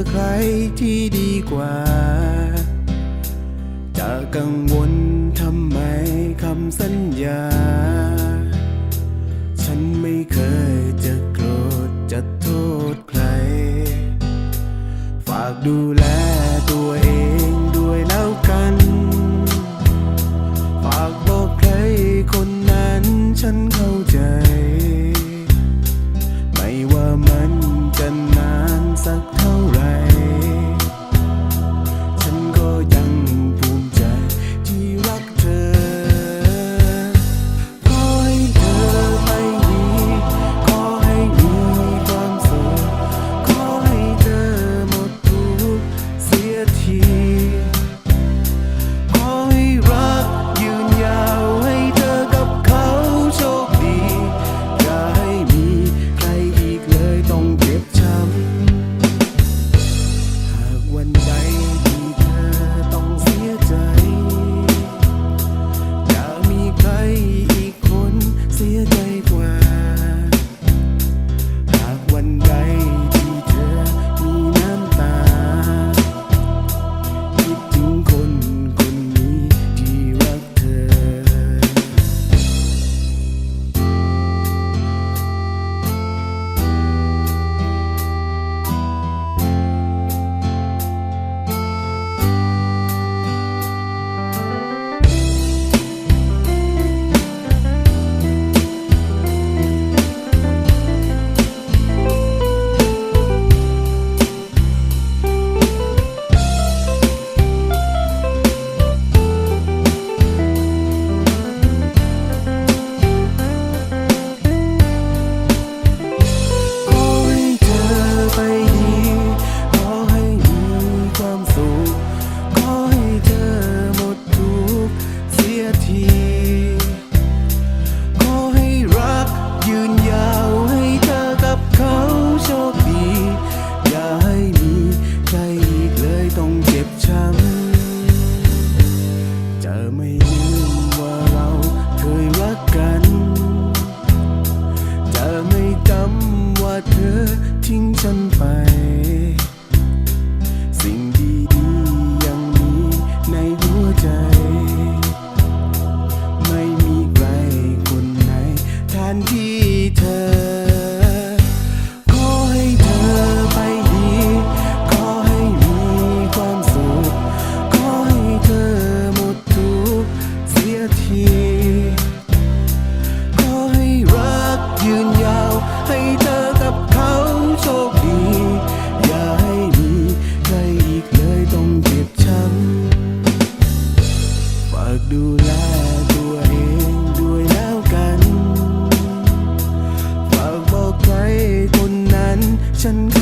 อใครที่ดีกว่า จะกังวลทำไมคำสัญญา ฉันไม่เคยจะโกรธจะโทษใคร ฝากดูแลตัวเอง ขอให้เธอไปดี ขอให้มีความสุข ขอให้เธอหมดทุกเสียที ขอให้รักยืนยาว ให้เธอกับเขาโชคดี อย่าให้มีใครอีกเลยต้องเจ็บช้ำฝากดูแล chân cứ